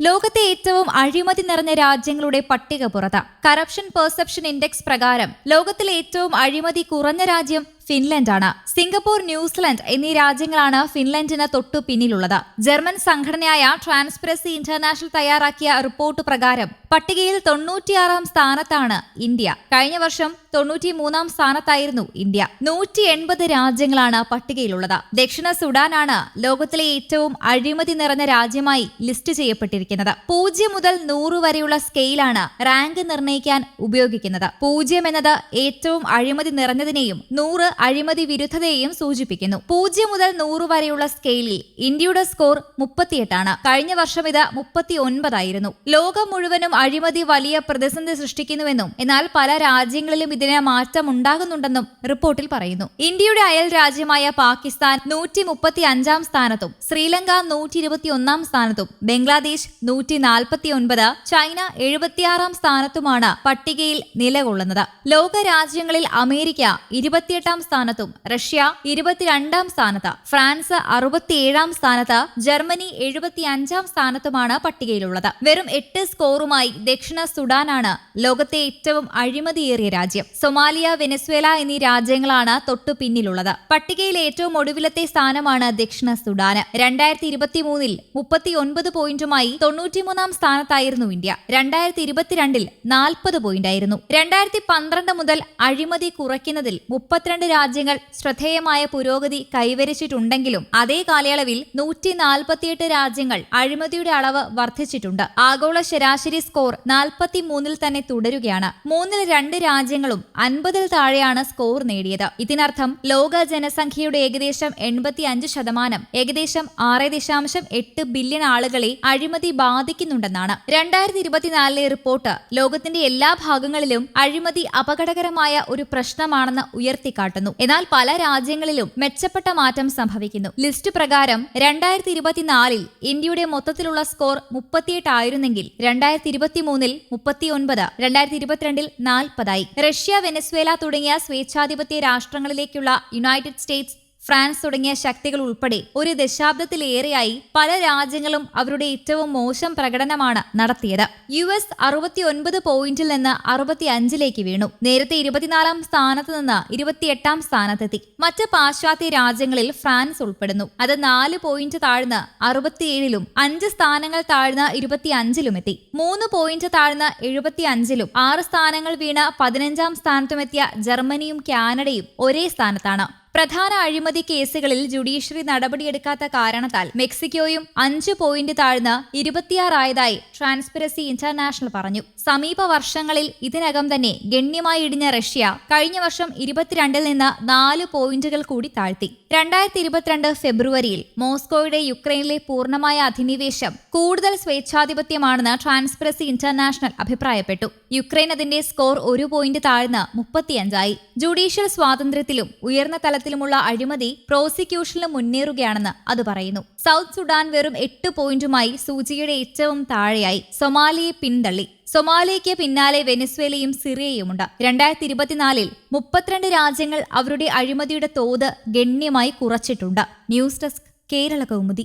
ലോകത്തെ ഏറ്റവും അഴിമതി നിറഞ്ഞ രാജ്യങ്ങളുടെ പട്ടിക പുറത്ത്. കറപ്ഷൻ പെർസെപ്ഷൻ ഇൻഡെക്സ് പ്രകാരം ലോകത്തിലെ ഏറ്റവും അഴിമതി കുറഞ്ഞ രാജ്യം ഫിൻലൻഡാണ്. സിംഗപ്പൂർ ന്യൂസിലൻഡ് എന്നീ രാജ്യങ്ങളാണ് ഫിൻലൻഡിന് തൊട്ടു പിന്നിലുള്ളത്. ജർമ്മൻ സംഘടനയായ ട്രാൻസ്പെറസി ഇന്റർനാഷണൽ തയ്യാറാക്കിയ റിപ്പോർട്ട് പ്രകാരം പട്ടികയിൽ തൊണ്ണൂറ്റിയാറാം സ്ഥാനത്താണ് ഇന്ത്യ. കഴിഞ്ഞ വർഷം തൊണ്ണൂറ്റിമൂന്നാം സ്ഥാനത്തായിരുന്നു ഇന്ത്യ. നൂറ്റി എൺപത് രാജ്യങ്ങളാണ് പട്ടികയിലുള്ളത്. ദക്ഷിണ സുഡാനാണ് ലോകത്തിലെ ഏറ്റവും അഴിമതി നിറഞ്ഞ രാജ്യമായി ലിസ്റ്റ് ചെയ്യപ്പെട്ടിരിക്കുന്നത്. പൂജ്യം മുതൽ നൂറ് വരെയുള്ള സ്കെയിലാണ് റാങ്ക് നിർണയിക്കാൻ ഉപയോഗിക്കുന്നത്. പൂജ്യം എന്നത് ഏറ്റവും അഴിമതി നിറഞ്ഞതിനെയും നൂറ് അഴിമതി വിരുദ്ധതയെയും സൂചിപ്പിക്കുന്നു. പൂജ്യം മുതൽ നൂറ് വരെയുള്ള സ്കെയിലിൽ ഇന്ത്യയുടെ സ്കോർ മുപ്പത്തിയെട്ടാണ്. കഴിഞ്ഞ വർഷം ഇത് മുപ്പത്തി ഒൻപതായിരുന്നു ലോകം മുഴുവനും അഴിമതി വലിയ പ്രതിസന്ധി സൃഷ്ടിക്കുന്നുവെന്നും എന്നാൽ പല രാജ്യങ്ങളിലും ഇതിന് മാറ്റം ഉണ്ടാകുന്നുണ്ടെന്നും റിപ്പോർട്ടിൽ പറയുന്നു. ഇന്ത്യയുടെ അയൽ രാജ്യമായ പാകിസ്ഥാൻ നൂറ്റി മുപ്പത്തി അഞ്ചാം സ്ഥാനത്തും ശ്രീലങ്ക നൂറ്റി ഇരുപത്തി ഒന്നാം സ്ഥാനത്തും ബംഗ്ലാദേശ് നൂറ്റി നാൽപ്പത്തി ഒൻപത് ചൈന എഴുപത്തിയാറാം സ്ഥാനത്തുമാണ് പട്ടികയിൽ നിലകൊള്ളുന്നത്. ലോക രാജ്യങ്ങളിൽ അമേരിക്ക ഇരുപത്തിയെട്ടാം സ്ഥാനത്തും റഷ്യ ഇരുപത്തിരണ്ടാം സ്ഥാനത്ത് ഫ്രാൻസ് അറുപത്തിയേഴാം സ്ഥാനത്ത് ജർമ്മനി എഴുപത്തിയഞ്ചാം സ്ഥാനത്തുമാണ് പട്ടികയിലുള്ളത്. വെറും എട്ട് സ്കോറുമായി ദക്ഷിണ സുഡാനാണ് ലോകത്തെ ഏറ്റവും അഴിമതിയേറിയ രാജ്യം. സൊമാലിയ വെനസ്വേല എന്നീ രാജ്യങ്ങളാണ് തൊട്ടു പിന്നിലുള്ളത്. പട്ടികയിൽ ഏറ്റവും ഒടുവിലത്തെ സ്ഥാനമാണ് ദക്ഷിണ സുഡാന്. രണ്ടായിരത്തി ഇരുപത്തി മൂന്നിൽ മുപ്പത്തി ഒൻപത് പോയിന്റുമായി തൊണ്ണൂറ്റിമൂന്നാം സ്ഥാനത്തായിരുന്നു ഇന്ത്യ. രണ്ടായിരത്തി ഇരുപത്തിരണ്ടിൽ നാൽപ്പത് പോയിന്റായിരുന്നു. രണ്ടായിരത്തി പന്ത്രണ്ട് മുതൽ അഴിമതി കുറയ്ക്കുന്നതിൽ മുപ്പത്തിരണ്ട് രാജ്യങ്ങൾ ശ്രദ്ധേയമായ പുരോഗതി കൈവരിച്ചിട്ടുണ്ടെങ്കിലും അതേ കാലയളവിൽ നൂറ്റി നാൽപ്പത്തിയെട്ട് രാജ്യങ്ങൾ അഴിമതിയുടെ അളവ് വർദ്ധിച്ചിട്ടുണ്ട്. ആഗോള ശരാശരി സ്കോർ നാൽപ്പത്തി മൂന്നിൽ തന്നെ തുടരുകയാണ്. മൂന്നിൽ രണ്ട് രാജ്യങ്ങളും അൻപതിൽ താഴെയാണ് സ്കോർ നേടിയത്. ഇതിനർത്ഥം ലോക ജനസംഖ്യയുടെ ഏകദേശം എൺപത്തി അഞ്ച് ശതമാനം ഏകദേശം ആറ് ദശാംശം എട്ട് ബില്യൺ ആളുകളെ അഴിമതി ബാധിക്കുന്നുണ്ടെന്നാണ്. രണ്ടായിരത്തി ഇരുപത്തിനാലിലെ റിപ്പോർട്ട് ലോകത്തിന്റെ എല്ലാ ഭാഗങ്ങളിലും അഴിമതി അപകടകരമായ ഒരു പ്രശ്നമാണെന്ന് ഉയർത്തിക്കാട്ടുന്നു. എന്നാൽ പല രാജ്യങ്ങളിലും മെച്ചപ്പെട്ട മാറ്റം സംഭവിക്കുന്നു. ലിസ്റ്റ് പ്രകാരം രണ്ടായിരത്തി ഇരുപത്തിനാലിൽ ഇന്ത്യയുടെ മൊത്തത്തിലുള്ള സ്കോർ മുപ്പത്തിയെട്ടായിരുന്നെങ്കിൽ രണ്ടായിരത്തി ഇരുപത്തിമൂന്നിൽ മുപ്പത്തിയൊൻപത് രണ്ടായിരത്തി ഇരുപത്തിരണ്ടിൽ നാൽപ്പതായി. റഷ്യ വെനസ്വേല തുടങ്ങിയ സ്വേച്ഛാധിപത്യ രാഷ്ട്രങ്ങളിലേക്കുള്ള യുണൈറ്റഡ് സ്റ്റേറ്റ്സ് ഫ്രാൻസ് തുടങ്ങിയ ശക്തികൾ ഉൾപ്പെടെ ഒരു ദശാബ്ദത്തിലേറെയായി പല രാജ്യങ്ങളും അവരുടെ ഏറ്റവും മോശം പ്രകടനമാണ് നടത്തിയത്. യു എസ് അറുപത്തിയൊൻപത് പോയിന്റിൽ നിന്ന് അറുപത്തി അഞ്ചിലേക്ക് വീണു. നേരത്തെ ഇരുപത്തിനാലാം സ്ഥാനത്ത് നിന്ന് ഇരുപത്തിയെട്ടാം സ്ഥാനത്തെത്തി. മറ്റ് പാശ്ചാത്യ രാജ്യങ്ങളിൽ ഫ്രാൻസ് ഉൾപ്പെടുന്നു. അത് നാല് പോയിന്റ് താഴ്ന്ന് അറുപത്തിയേഴിലും അഞ്ച് സ്ഥാനങ്ങൾ താഴ്ന്ന് ഇരുപത്തിയഞ്ചിലും എത്തി. മൂന്ന് പോയിന്റ് താഴ്ന്ന് എഴുപത്തി അഞ്ചിലും ആറ് സ്ഥാനങ്ങൾ വീണ് പതിനഞ്ചാം സ്ഥാനത്തുമെത്തിയ ജർമ്മനിയും കാനഡയും ഒരേ സ്ഥാനത്താണ്. പ്രധാന അഴിമതി കേസുകളിൽ ജുഡീഷ്യറി നടപടിയെടുക്കാത്ത കാരണത്താൽ മെക്സിക്കോയും അഞ്ച് പോയിന്റ് താഴ്ന്ന് ഇരുപത്തിയാറായതായി ട്രാൻസ്പെറസി ഇന്റർനാഷണൽ പറഞ്ഞു. സമീപ വർഷങ്ങളിൽ ഇതിനകം തന്നെ ഗണ്യമായി ഇടിഞ്ഞ റഷ്യ കഴിഞ്ഞ വർഷം ഇരുപത്തിരണ്ടിൽ നിന്ന് നാല് പോയിന്റുകൾ കൂടി താഴ്ത്തി. രണ്ടായിരത്തി ഇരുപത്തിരണ്ട് ഫെബ്രുവരിയിൽ മോസ്കോയുടെ യുക്രൈനിലെ പൂർണമായ അധിനിവേശം കൂടുതൽ സ്വേച്ഛാധിപത്യമാണെന്ന് ട്രാൻസ്പെറസി ഇന്റർനാഷണൽ അഭിപ്രായപ്പെട്ടു. യുക്രൈൻ അതിന്റെ സ്കോർ ഒരു പോയിന്റ് താഴ്ന്ന് മുപ്പത്തിയഞ്ചായി. ജുഡീഷ്യൽ സ്വാതന്ത്ര്യത്തിലും ഉയർന്ന തലത്തിലുമുള്ള അഴിമതി പ്രോസിക്യൂഷനിലും മുന്നേറുകയാണെന്ന് അത് പറയുന്നു. സൗത്ത് സുഡാൻ വെറും എട്ട് പോയിന്റുമായി സൂചിയുടെ ഏറ്റവും താഴെയായി സൊമാലിയെ പിന്തള്ളി. സൊമാലിയയ്ക്ക് പിന്നാലെ വെനസ്വേലയും സിറിയയുമുണ്ട്. രണ്ടായിരത്തി ഇരുപത്തിനാലിൽ മുപ്പത്തിരണ്ട് രാജ്യങ്ങൾ അവരുടെ അഴിമതിയുടെ തോത് ഗണ്യമായി കുറച്ചിട്ടുണ്ട്. News desk Kerala Kaumudi.